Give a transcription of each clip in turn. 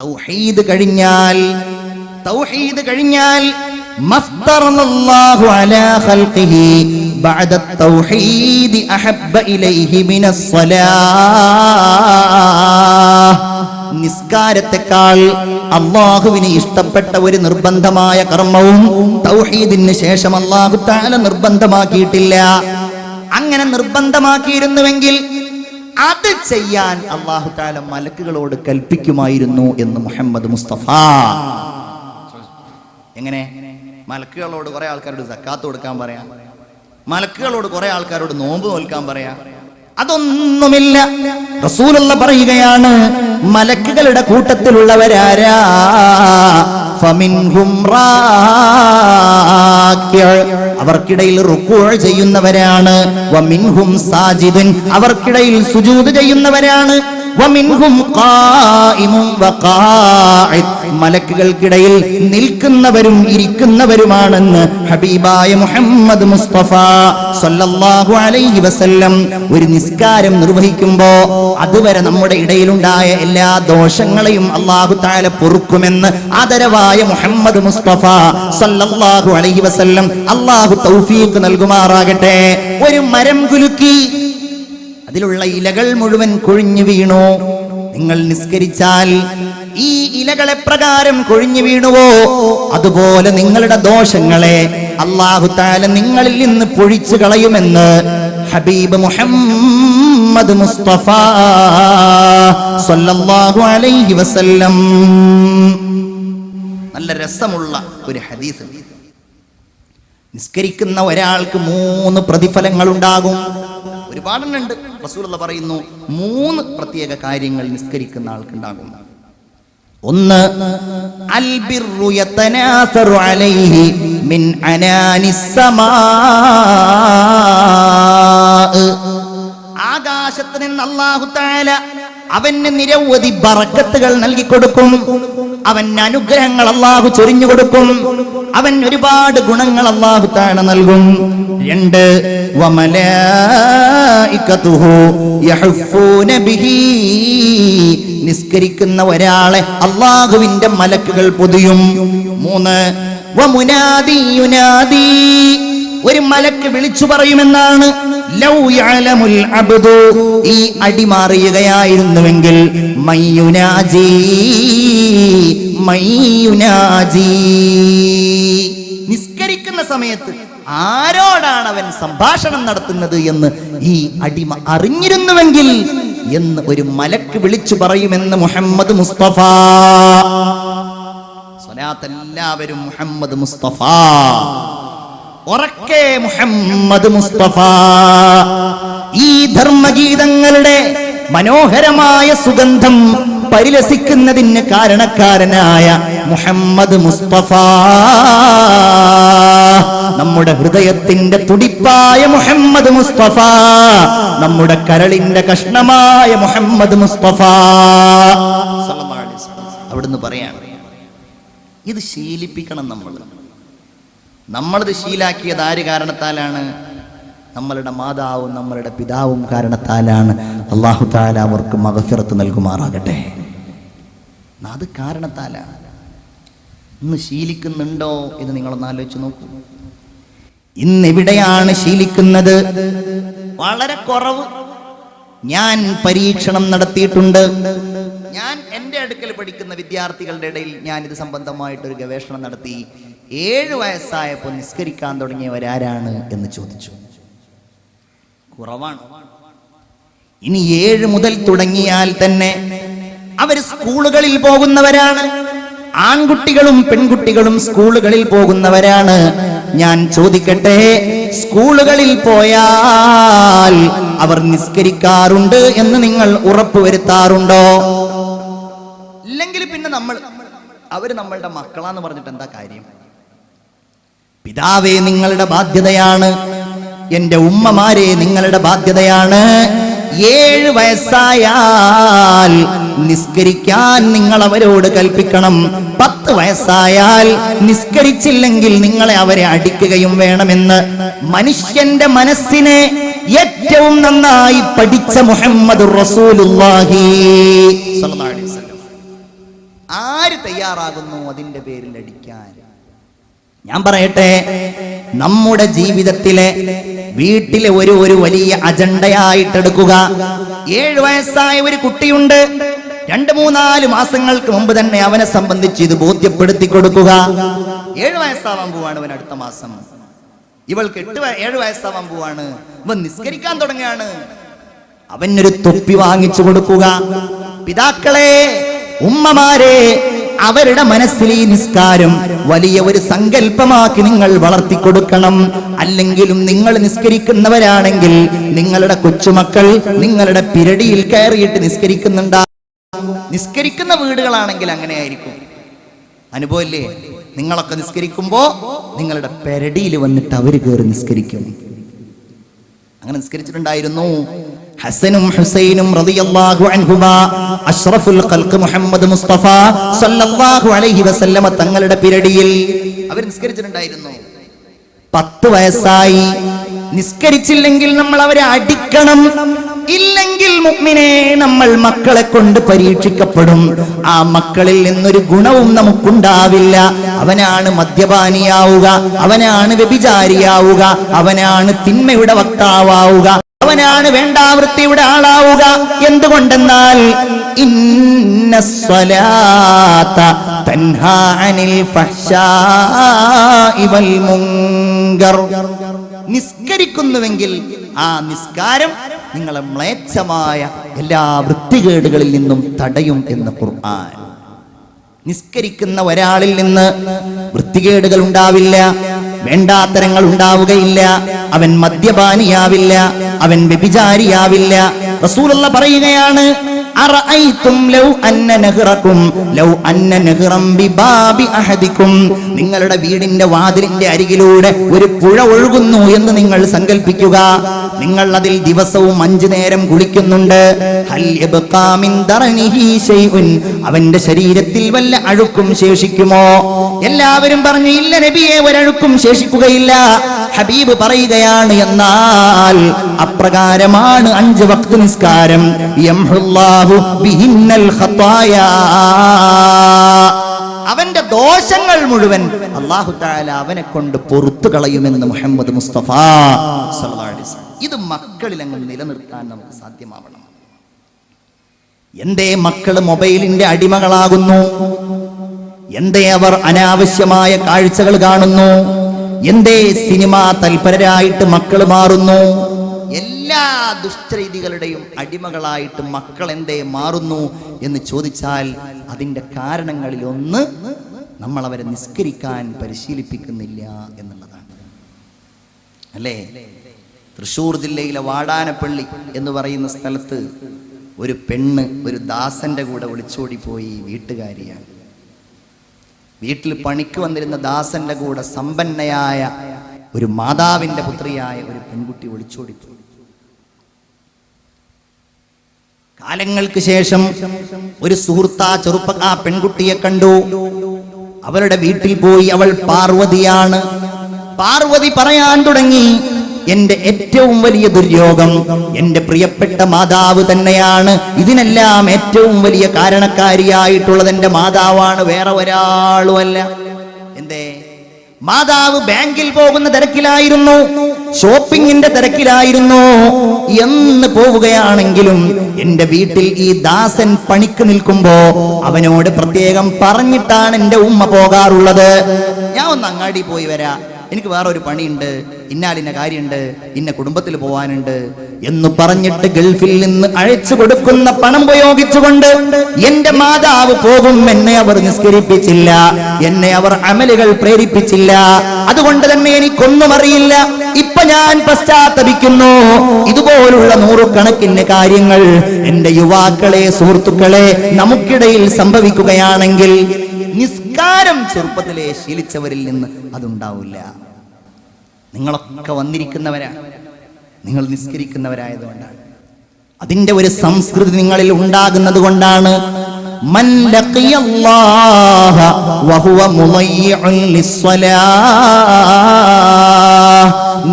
തൗഹീദ് കഴിഞ്ഞാൽ തൗഹീദ് കഴിഞ്ഞാൽ നിസ്കാരത്തെക്കാൾ അള്ളാഹുവിന് ഇഷ്ടപ്പെട്ട ഒരു നിർബന്ധമായ കർമ്മവും തൗഹീദിന് ശേഷം അള്ളാഹു താല നിർബന്ധമാക്കിയിട്ടില്ല. അങ്ങനെ നിർബന്ധമാക്കിയിരുന്നുവെങ്കിൽ അത് ചെയ്യാൻ അള്ളാഹു താല മലക്കുകളോട് കൽപ്പിക്കുമായിരുന്നു എന്ന് മുഹമ്മദ് മുസ്തഫ. എങ്ങനെ? മലക്കുകളോട് കുറെ ആൾക്കാരോട് സക്കാത്ത് കൊടുക്കാൻ പറയാ. മലക്കുകളോട് കുറെ ആൾക്കാരോട് നോമ്പ് നോൽക്കാൻ പറയാ. അതൊന്നുമില്ല. റസൂലുള്ള പറയുകയാണ് മലക്കുകളുടെ കൂട്ടത്തിലുള്ളവരാരാ. അവർക്കിടയിൽ റുക്കൂ ചെയ്യുന്നവരാണ്. സാജിദുൻ. അവർക്കിടയിൽ സുജൂദ് ചെയ്യുന്നവരാണ്. മലക്കുകൾക്കിടയിൽ നിൽക്കുന്നവരും ഇരിക്കുന്നവരുമാണെന്ന് ഹബീബായ മുഹമ്മദ് മുസ്തഫ സല്ലല്ലാഹു അലൈഹി വസല്ലം ഒരു നിസ്കാരം നിർവഹിക്കുമ്പോ അതുവരെ നമ്മുടെ ഇടയിലുണ്ടായ എല്ലാ ദോഷങ്ങളെയും അള്ളാഹു താല പൊറുക്കുമെന്ന് ആദരവായ മുഹമ്മദ് മുസ്തഫ സല്ലല്ലാഹു അലൈഹി വസല്ലം അള്ളാഹു തൗഫീഖ് നൽകുമാറാകട്ടെ. ഒരു മരം കുലുക്കി അതിലുള്ള ഇലകൾ മുഴുവൻ കൊഴിഞ്ഞു വീണു. നിങ്ങൾ നിസ്കരിച്ചാൽ ഈ ഇലകളെ പ്രകാരം കൊഴിഞ്ഞു വീണുവോ? അതുപോലെ നിങ്ങളുടെ ദോഷങ്ങളെ അള്ളാഹു താല നിങ്ങളിൽ നിന്ന് പൊഴിച്ചു കളയുമെന്ന് ഹബീബ് മുഹമ്മദ് മുസ്തഫ സല്ലല്ലാഹു അലൈഹി വസല്ലം. നല്ല രസമുള്ള ഒരു ഹദീസ്. നിസ്കരിക്കുന്ന ഒരാൾക്ക് മൂന്ന് പ്രതിഫലങ്ങൾ ഉണ്ടാകും ഒരുപാടെണ്ണുണ്ട്. റസൂലുള്ള പറയുന്നു മൂന്ന് പ്രത്യേക കാര്യങ്ങൾ നിസ്കരിക്കുന്ന ആൾക്കുണ്ടാകും. ഒന്ന് ആകാശത്ത് നിന്ന് അല്ലാഹു തആല അവന് നിരവധി ബറക്കത്തുകൾ നൽകി കൊടുക്കും അവൻ അനുഗ്രഹങ്ങൾ അള്ളാഹു ചൊരിഞ്ഞു കൊടുക്കും അവൻ ഒരുപാട് ഗുണങ്ങൾ അള്ളാഹു താഴെ നൽകും. രണ്ട് നിസ്കരിക്കുന്ന ഒരാളെ അള്ളാഹുവിന്റെ മലക്കുകൾ പൊതിയും. മൂന്ന് ഒരു മലക്ക് വിളിച്ചു പറയുമെന്നാണ്. ഈ അടി മാറിയുകയായിരുന്നുവെങ്കിൽ മയ്യുനാജി മയ്യുനാജി. നിസ്കരിക്കുന്ന സമയത്ത് ആരോടാണ് അവൻ സംഭാഷണം നടത്തുന്നത് എന്ന് ഈ അടിമ അറിഞ്ഞിരുന്നുവെങ്കിൽ എന്ന് ഒരു മലക്ക് വിളിച്ചു പറയുമെന്ന് മുഹമ്മദ് മുസ്തഫ. സ്വലാത്ത് എല്ലാവരും മുഹമ്മദ് മുസ്തഫ. ഉറക്കെ മുഹമ്മദ് മുസ്തഫ. ഈ ധർമ്മഗീതങ്ങളുടെ മനോഹരമായ സുഗന്ധം പരിലസിക്കുന്നതിന് കാരണക്കാരനായ മുഹമ്മദ് മുസ്തഫ. നമ്മുടെ ഹൃദയത്തിന്റെ തുടിപ്പായ മുഹമ്മദ് മുസ്തഫ നമ്മുടെ കരളിന്റെ കഷ്ണമായ മുഹമ്മദ് മുസ്തഫ. അവിടുന്ന് പറയാണ് ഇത് ശീലിപ്പിക്കണം നമ്മൾ. നമ്മളിത് ശീലാക്കിയത് ആര് കാരണത്താലാണ്? നമ്മളുടെ മാതാവും നമ്മളുടെ പിതാവും കാരണത്താലാണ്. അള്ളാഹു താല അവർക്ക് മകഫിറത്ത് നൽകുമാറാകട്ടെ. അത് കാരണത്താലാണ്. ഇന്ന് ശീലിക്കുന്നുണ്ടോ എന്ന് നിങ്ങളൊന്ന് ആലോചിച്ച് നോക്കൂ. ഇന്ന് എവിടെയാണ് ശീലിക്കുന്നത്? വളരെ കുറവ്. ഞാൻ പരീക്ഷണം നടത്തിയിട്ടുണ്ട്. ഞാൻ എന്റെ അടുക്കൽ പഠിക്കുന്ന വിദ്യാർത്ഥികളുടെ ഇടയിൽ ഞാൻ ഇത് സംബന്ധമായിട്ട് ഒരു ഗവേഷണം നടത്തി. ഏഴ് വയസ്സായപ്പോൾ നിസ്കരിക്കാൻ തുടങ്ങിയവരാരാണ് എന്ന് ചോദിച്ചു. കുറവാണ്. ഇനി ഏഴ് മുതൽ തുടങ്ങിയാൽ തന്നെ അവർ സ്കൂളുകളിൽ പോകുന്നവരാണ്. ആൺകുട്ടികളും പെൺകുട്ടികളും സ്കൂളുകളിൽ പോകുന്നവരാണ്. ഞാൻ ചോദിക്കട്ടെ സ്കൂളുകളിൽ പോയാൽ അവർ നിസ്കരിക്കാറുണ്ട് എന്ന് നിങ്ങൾ ഉറപ്പുവരുത്താറുണ്ടോ? ഇല്ലെങ്കിൽ പിന്നെ നമ്മൾ അവർ നമ്മളുടെ മക്കളാന്ന് പറഞ്ഞിട്ട് എന്താ കാര്യം? പിതാവേ നിങ്ങളുടെ ബാധ്യതയാണ്. എന്റെ ഉമ്മമാരെ നിങ്ങളുടെ ബാധ്യതയാണ്. ഏഴ് വയസ്സായാൽ നിസ്കരിക്കാൻ നിങ്ങൾ അവരോട് കൽപ്പിക്കണം. പത്ത് വയസ്സായാൽ നിസ്കരിച്ചില്ലെങ്കിൽ നിങ്ങളെ അവരെ അടിക്കുകയും വേണമെന്ന്. മനുഷ്യന്റെ മനസ്സിനെ ഏറ്റവും നന്നായി പഠിച്ച മുഹമ്മദ് വസല്ലം. ആര് തയ്യാറാകുന്നു അതിന്റെ പേരിൽ അടിക്കാൻ ഞാൻ പറയട്ടെ നമ്മുടെ ജീവിതത്തിലെ വീട്ടിലെ ഒരു ഒരു വലിയ അജണ്ടയായിട്ടെടുക്കുക. ഏഴു വയസ്സായ ഒരു കുട്ടിയുണ്ട്. രണ്ട് മൂന്നാൽ മാസങ്ങൾക്ക് മുമ്പ് തന്നെ അവനെ സംബന്ധിച്ച് ഇത് ബോധ്യപ്പെടുത്തി കൊടുക്കുക. ഏഴു വയസ്സാവാൻ പോവാണ് അവൻ അടുത്ത മാസം. ഇവൾക്ക് എട്ട് ഏഴു വയസ്സാവാൻ പോവാണ്. ഇവൻ നിസ്കരിക്കാൻ തുടങ്ങുകയാണ്. അവനൊരു തൊപ്പി വാങ്ങിച്ചു കൊടുക്കുക. പിതാക്കളെ ഉമ്മമാരെ അവരുടെ മനസ്സിൽ ഈ നിസ്കാരം വലിയ ഒരു സങ്കല്പമാക്കി നിങ്ങൾ വളർത്തിക്കൊടുക്കണം. അല്ലെങ്കിലും നിങ്ങൾ നിസ്കരിക്കുന്നവരാണെങ്കിൽ നിങ്ങളുടെ കൊച്ചുമക്കൾ നിങ്ങളുടെ പിരടിയിൽ കയറിയിട്ട് നിസ്കരിക്കുന്നുണ്ടാകും നിസ്കരിക്കുന്ന വീടുകളാണെങ്കിൽ അങ്ങനെയായിരിക്കും. അനുഭവല്ലേ നിങ്ങളൊക്കെ നിസ്കരിക്കുമ്പോ നിങ്ങളുടെ പെരടിയിൽ വന്നിട്ട് അവർ കയറി നിസ്കരിക്കും. അങ്ങനെ നിസ്കരിച്ചിട്ടുണ്ടായിരുന്നു. ഹസനും ഹുസൈനും റളിയല്ലാഹു അൻഹുമ അഷ്റഫുൽ ഖൽഖ് മുഹമ്മദ് മുസ്തഫ സല്ലല്ലാഹു അലൈഹി വസല്ലമ തങ്ങളുടെ പിരടിയിൽ അവർ നിസ്കരിച്ചിട്ടുണ്ടായിരുന്നു. പത്ത് വയസ്സായി. നിസ്കരിച്ചില്ലെങ്കിൽ നമ്മൾ അവരെ അടിക്കണം. ഇല്ലെങ്കിൽ മുഅ്മിനെ നമ്മൾ മക്കളെ കൊണ്ട് പരീക്ഷിക്കപ്പെടും. ആ മക്കളിൽ നിന്നൊരു ഗുണവും നമുക്കുണ്ടാവില്ല. അവനാണ് മദ്യപാനിയാവുക. അവനാണ് വ്യഭിചാരിയാവുക. അവനാണ് തിന്മയുടെ വക്താവാവുക. അവനാണ് വേണ്ടാവൃത്തിയുടെ ആളാവുക. എന്തുകൊണ്ടെന്നാൽ ഇന്ന സ്വലാത്ത തൻഹാനിൽ ഇവൽ മുങ്കർ. നിസ്കരിക്കുന്നുവെങ്കിൽ ആ നിസ്കാരം നിങ്ങളെ മ്ലേച്ഛമായ എല്ലാ വൃത്തികേടുകളിൽ നിന്നും തടയും എന്ന് ഖുർആൻ. നിസ്കരിക്കുന്ന ഒരാളിൽ നിന്ന് വൃത്തികേടുകൾ ഉണ്ടാവില്ല വേണ്ടാത്തരങ്ങൾ ഉണ്ടാവുകയില്ല അവൻ മദ്യപാനിയാവില്ല അവൻ വ്യഭിചാരിയാവില്ല. റസൂലുള്ള പറയുകയാണ് നിങ്ങളുടെ വീടിന്റെ വാതിലിന്റെ അരികിലൂടെ ഒരു പുഴ ഒഴുകുന്നു എന്ന് നിങ്ങൾ സങ്കല്പിക്കുക നിങ്ങൾ അതിൽ ദിവസവും അഞ്ചു നേരം കുളിക്കുന്നുണ്ട്. അവന്റെ ശരീരത്തിൽ വല്ല അഴുക്കും ശേഷിക്കുമോ? എല്ലാവരും പറഞ്ഞു ഇല്ല നബിയെ ഒരഴുക്കും ശേഷിക്കുകയില്ല. ഹബീബ് പറയുകയാണ് എന്നാൽ അപ്രകാരമാണ് അഞ്ച് വക്ത് നിസ്കാരം. അവന്റെ ദോഷങ്ങൾ മുഴുവൻ അള്ളാഹു താല അവനെ കൊണ്ട് പൊറത്തു കളയുമെന്ന് മുഹമ്മദ് മുസ്തഫ ഇത് മക്കളിൽ അങ്ങ് നിലനിർത്താൻ നമുക്ക് സാധ്യമാവണം. എന്തേ മക്കൾ മൊബൈലിന്റെ അടിമകളാകുന്നു? എന്തേ അവർ അനാവശ്യമായ കാഴ്ചകൾ കാണുന്നു? എന്തേ സിനിമ തൽപരരായിട്ട് മക്കൾ മാറുന്നു? എല്ലാ ദുഷ്ടരീതികളുടെയും അടിമകളായിട്ട് മക്കൾ എന്തേ മാറുന്നു എന്ന് ചോദിച്ചാൽ അതിന്റെ കാരണങ്ങളിൽ ഒന്ന് നമ്മൾ അവരെ നിസ്കരിക്കാൻ പരിശീലിപ്പിക്കുന്നില്ല എന്നുള്ളതാണ്. അല്ലേ? തൃശൂർ ജില്ലയിലെ വാടാനപ്പള്ളി എന്ന് പറയുന്ന സ്ഥലത്ത് ഒരു പെണ്ണ് ഒരു ദാസന്റെ കൂടെ ഒളിച്ചോടിപ്പോയി വീട്ടുകാരിയാണ്. വീട്ടിൽ പണിക്ക് വന്നിരുന്ന ദാസന്റെ കൂടെ സമ്പന്നയായ ഒരു മാതാവിന്റെ പുത്രിയായ ഒരു പെൺകുട്ടി ഒളിച്ചോടിപ്പോയി. കാലങ്ങൾക്ക് ശേഷം ഒരു സുഹൃത്ത ചെറുപ്പ ആ പെൺകുട്ടിയെ കണ്ടു. അവരുടെ വീട്ടിൽ പോയി അവൾ പാർവതിയാണ്. പാർവതി പറയാൻ തുടങ്ങി എന്റെ ഏറ്റവും വലിയ ദുര്യോഗം എന്റെ പ്രിയപ്പെട്ട മാതാവ് തന്നെയാണ്. ഇതിനെല്ലാം ഏറ്റവും വലിയ കാരണക്കാരിയായിട്ടുള്ളത് എന്റെ മാതാവാണ്. വേറെ ഒരാളുമല്ല. എന്തേ? മാതാവ് ബാങ്കിൽ പോകുന്ന തിരക്കിലായിരുന്നു. ഷോപ്പിങ്ങിന്റെ തിരക്കിലായിരുന്നു. എന്ന് പോവുകയാണെങ്കിലും എന്റെ വീട്ടിൽ ഈ ദാസൻ പണിക്ക് നിൽക്കുമ്പോ അവനോട് പ്രത്യേകം പറഞ്ഞിട്ടാണ് എന്റെ ഉമ്മ പോകാറുള്ളത്. ഞാൻ ഒന്ന് അങ്ങാടി പോയി വരാ. എനിക്ക് വേറെ ഒരു പണിയുണ്ട് ഇന്നാലിന്ന കാര്യമുണ്ട് ഇന്ന കുടുംബത്തിൽ പോവാനുണ്ട് എന്ന് പറഞ്ഞിട്ട് ഗൾഫിൽ നിന്ന് അഴിച്ചു കൊടുക്കുന്ന പണം ഉപയോഗിച്ചുകൊണ്ട് എന്റെ മാതാവ് പോകും എന്നെ അവർ നിസ്കരിപ്പിച്ചില്ല എന്നെ അവർ അമലുകൾ പ്രേരിപ്പിച്ചില്ല. അതുകൊണ്ട് തന്നെ എനിക്കൊന്നും അറിയില്ല. ഇപ്പൊ ഞാൻ പശ്ചാത്തപിക്കുന്നു. ഇതുപോലുള്ള നൂറുകണക്കിന് കാര്യങ്ങൾ എന്റെ യുവാക്കളെ സുഹൃത്തുക്കളെ നമുക്കിടയിൽ സംഭവിക്കുകയാണെങ്കിൽ നിസ്കാരം ചെറുപ്പത്തിലെ ശീലിച്ചവരിൽ നിന്ന് അതുണ്ടാവില്ല. നിങ്ങളൊക്കെ വന്നിരിക്കുന്നവരാണ് നിങ്ങൾ നിസ്കരിക്കുന്നവരായതുകൊണ്ടാണ്. അതിന്റെ ഒരു സംസ്കൃതി നിങ്ങളിൽ ഉണ്ടാകുന്നത് കൊണ്ടാണ്.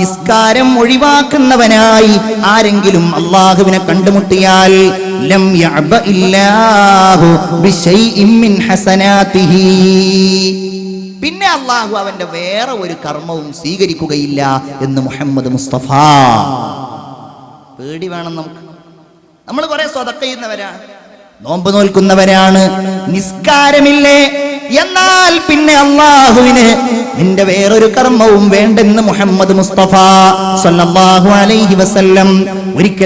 നിസ്കാരം ഒഴിവാക്കുന്നവനായി ആരെങ്കിലും അള്ളാഹുവിനെ കണ്ടുമുട്ടിയാൽ ലം യഅബ ഇല്ലാഹു ബിശൈഇൻ മിൻ ഹസനാതിഹി പിന്നെ അള്ളാഹു അവന്റെ വേറെ ഒരു കർമ്മവും സ്വീകരിക്കുകയില്ല എന്ന് മുഹമ്മദ് മുസ്തഫ. പേടി വേണം നമുക്ക്. നമ്മൾ കുറെ സ്വതക്ക ചെയ്യുന്നവരാണ്. നോമ്പ് നോൽക്കുന്നവരാണ്. നിസ്കാരമില്ലേ? എന്നാൽ പിന്നെ അള്ളാഹുവിന് നിന്റെ വേറൊരു കർമ്മവും വേണ്ടെന്ന് മുഹമ്മദ് മുസ്തഫ സല്ലല്ലാഹു അലൈഹി വസല്ലം ഒരിക്കൽ